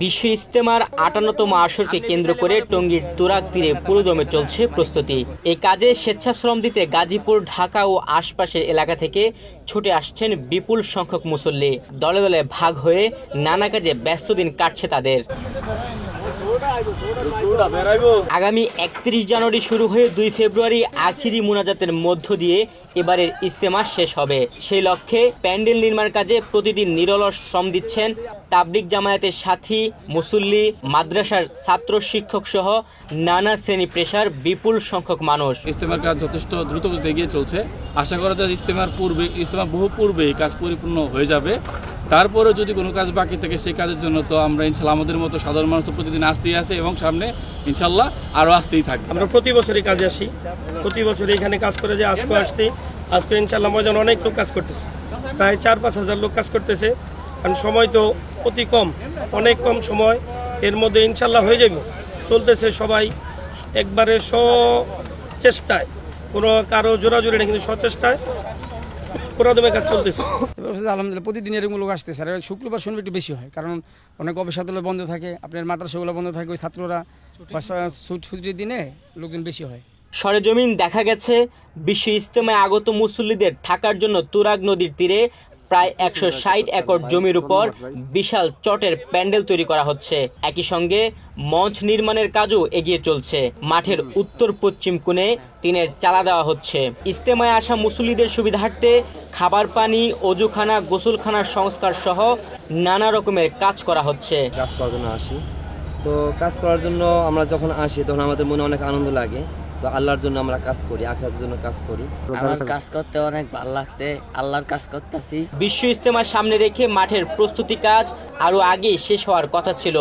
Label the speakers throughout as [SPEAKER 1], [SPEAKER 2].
[SPEAKER 1] বিশ্ব ইস্তেমার আটান্নতম আসরকে কেন্দ্র করে টঙ্গীর তুরাক তীরে পুরোদমে চলছে প্রস্তুতি। এই কাজে স্বেচ্ছাশ্রম দিতে গাজীপুর, ঢাকা ও আশপাশের এলাকা থেকে ছুটে আসছেন বিপুল সংখ্যক মুসল্লি। দলে দলে ভাগ হয়ে নানা কাজে ব্যস্ত দিন কাটছে তাদের। আগামী একত্রিশ জানুয়ারি শুরু হয়ে দুই ফেব্রুয়ারি আখিরি মোনাজাতের মধ্য দিয়ে এবারের ইস্তেমা শেষ হবে। সেই লক্ষ্যে প্যান্ডেল নির্মাণ কাজে প্রতিদিন নিরলস শ্রম দিচ্ছেন তাবলিক জামায়াতের সাথী মুসল্লি মাদ্রাসার ছাত্র শিক্ষক সহ নানা শ্রেণি পেশার বিপুল সংখ্যক মানুষ।
[SPEAKER 2] ইস্তেমার কাজ যথেষ্ট দ্রুত গতিতে এগিয়ে চলছে। আশা করা যায় ইস্তেমার পূর্বে ইস্তেমার বহু পূর্বে কাজ পরিপূর্ণ হয়ে যাবে। তারপরেও যদি কোনো কাজ বাকি থাকে সেই কাজের জন্য তো আমরা ইনশাল্লাহ আমাদের মতো সাধারণ মানুষ প্রতিদিন আসতেই আছে এবং সামনে ইনশাল্লাহ আরও আসতেই থাকবে।
[SPEAKER 3] আমরা প্রতি বছরই কাজে আসি। প্রতি বছর এখানে কাজ করে যে আজকে আসছি। আজকে ইনশাল্লাহ ময়দান অনেক লোক কাজ করতেছে। প্রায় চার পাঁচ হাজার লোক কাজ করতেছে। কারণ সময় তো অতি কম, অনেক কম সময়। এর মধ্যে ইনশাল্লাহ হয়ে যাবে। চলতেছে সবাই একবারে স চেষ্টায় কোনো কারও জোরাজুরি নেই, কিন্তু সচেষ্টায় পুরাদমে কাজ চলতেছে।
[SPEAKER 4] আলহামদুলিল্লাহ প্রতিদিন এরকম লোক আসতেছে। আর শুক্রবার শনিবার একটু বেশি হয় কারণ অনেক অফিসাদগুলো বন্ধ থাকে আপনার মাদ্রাসাগুলো বন্ধ থাকে ওই ছাত্ররা ছুট ছুটির দিনে লোকজন বেশি হয়।
[SPEAKER 1] সরেজমিন দেখা গেছে বিশ্ব ইজতেমায় আগত মুসল্লিদের থাকার জন্য তুরাগ নদীর তীরে প্রায় একশো ষাট একর জমির উপর বিশাল চটের প্যান্ডেল তৈরি করা হচ্ছে। একই সঙ্গে মঞ্চ নির্মাণের কাজও এগিয়ে চলছে। মাঠের উত্তর পশ্চিম কোণে টিনের চালা দেওয়া হচ্ছে। ইস্তেমায় আসা মুসল্লিদের সুবিধার্থে খাবার পানি অজুখানা গোসলখানার সংস্কার সহ নানা রকমের কাজ করা হচ্ছে।
[SPEAKER 5] কাজ করার জন্য আসি। তো কাজ করার জন্য আমরা যখন আসি তখন আমাদের মনে অনেক আনন্দ লাগে। তো আল্লাহর জন্য আমরা কাজ করি আখরাতের জন্য কাজ করি।
[SPEAKER 6] আমার কাজ করতে অনেক ভালো লাগছে আল্লাহর কাজ করতেছি।
[SPEAKER 1] বিশ্ব ইস্তেমার সামনে রেখে মাঠের প্রস্তুতি কাজ আরও আগে শেষ হওয়ার কথা ছিল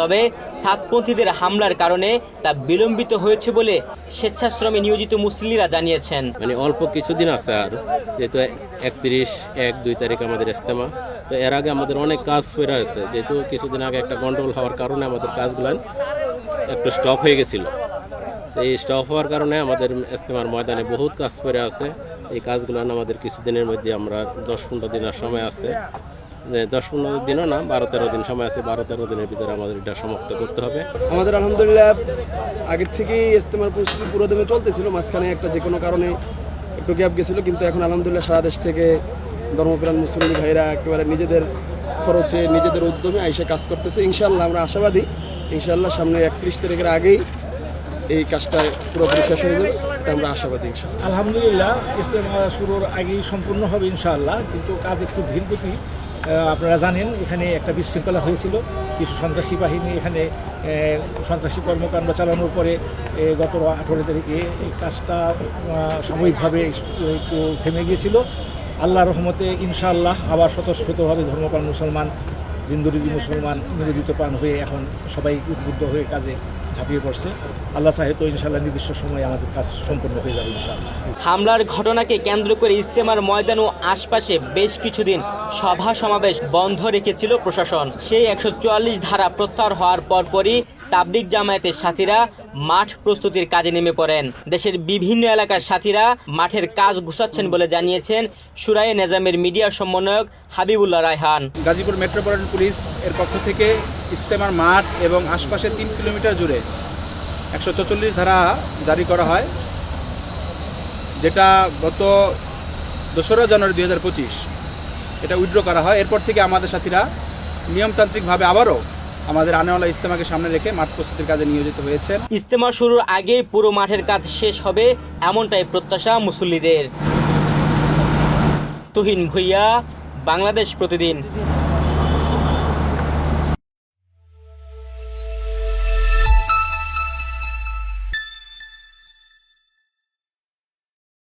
[SPEAKER 1] তবে সাতপন্থীদের হামলার কারণে তা বিলম্বিত হয়েছে বলে স্বেচ্ছাশ্রমে নিয়োজিত মুসলিমরা জানিয়েছেন।
[SPEAKER 7] মানে অল্প কিছুদিন আছে আর যেহেতু একত্রিশ এক দুই তারিখ আমাদের ইস্তেমা তো এর আগে আমাদের অনেক কাজ ফেরা আছে যেহেতু কিছুদিন আগে একটা গন্ডগোল হওয়ার কারণে আমাদের কাজগুলো একটু স্টপ হয়ে গেছিল। এই স্টপ হওয়ার কারণে আমাদের ইস্তেমার ময়দানে বহুত কাজ ফেরে আছে। এই কাজগুলো আমাদের কিছুদিনের মধ্যে আমরা দশ পনেরো দিনের সময় আছে। দশ পনেরো দিনও না, বারো তেরো দিন সময় আছে। বারো তেরো দিনের ভিতরে আমাদের এটা সমাপ্ত করতে হবে।
[SPEAKER 8] আমাদের আলহামদুলিল্লাহ আগের থেকেই ইস্তেমার প্রস্তুতি পুরো দমে চলতেছিল। মাঝখানে একটা যে কোনো কারণে একটু গ্যাপ গেছিল, কিন্তু এখন আলহামদুলিল্লাহ সারা দেশ থেকে ধর্মপ্রাণ মুসলিম ভাইরা একেবারে নিজেদের খরচে, নিজেদের উদ্যমে আইসে কাজ করতেছে। ইনশাল্লাহ আমরা আশাবাদী। ইনশাল্লাহ সামনে একত্রিশ তারিখের আগেই এই কাজটা পুরোপুরি শেষ হয়ে যাবে আমরা আশাবাদী ইনশাল্লাহ
[SPEAKER 9] আলহামদুলিল্লাহ, ইস্তেমা শুরুর আগেই সম্পূর্ণ হবে ইনশাআল্লাহ, কিন্তু কাজ একটু ধীর গতি আপনারা জানেন, এখানে একটা বিশৃঙ্খলা হয়েছিল, কিছু সন্ত্রাসী বাহিনী এখানে সন্ত্রাসী কর্মকাণ্ড চালানোর পরে গত আঠেরো তারিখে এই কাজটা সাময়িকভাবে একটু থেমে গিয়েছিল। আল্লাহ রহমতে ইনশাআল্লাহ আবার স্বতঃস্ফূর্তভাবে ধর্মপ্রাণ মুসলমান দিনদরিদি মুসলমান নিবেদিত প্রাণ হয়ে এখন সবাই উদ্বুদ্ধ হয়ে কাজে ঝাঁপিয়ে পড়ছে। আল্লাহ সাহেব তো ইনশাআল্লাহ নির্দিষ্ট সময়ে আমাদের কাজ সম্পন্ন হয়ে যাবে ইনশাআল্লাহ।
[SPEAKER 1] হামলার ঘটনাকে কেন্দ্র করে ইস্তেমার ময়দান ও আশপাশে বেশ কিছুদিন সভা সমাবেশ বন্ধ রেখেছিল প্রশাসন। সেই একশো চুয়াল্লিশ ধারা প্রত্যাহার হওয়ার পরপরই তাবলিক জামায়াতের সাথীরা মাঠ প্রস্তুতির কাজে নেমে পড়েন। দেশের বিভিন্ন এলাকার সাথীরা মাঠের কাজ গুছাচ্ছেন বলে জানিয়েছেন সুরায়ে নেজামের মিডিয়া সমন্বয়ক হাবিবুল্লাহ রায়হান।
[SPEAKER 10] গাজীপুর মেট্রোপলিটন পুলিশ এর পক্ষ থেকে ইস্তেমার মাঠ এবং আশপাশে তিন কিলোমিটার জুড়ে একশো চল্লিশ ধারা জারি করা হয়, যেটা গত দোসরা জানুয়ারি দুই হাজার পঁচিশ এটা উইথড্র করা হয়। এরপর থেকে আমাদের সাথীরা নিয়মতান্ত্রিকভাবে আবারও আমাদের আনেওয়ালা ইস্তেমাকে সামনে রেখে মাঠ প্রস্তুতির কাজে নিয়োজিত হয়েছে
[SPEAKER 1] ইস্তেমা শুরুর আগেই পুরো মাঠের কাজ শেষ হবে এমনটাই প্রত্যাশা মুসল্লিদের। তুহিন ভুইয়া, বাংলাদেশ প্রতিদিন।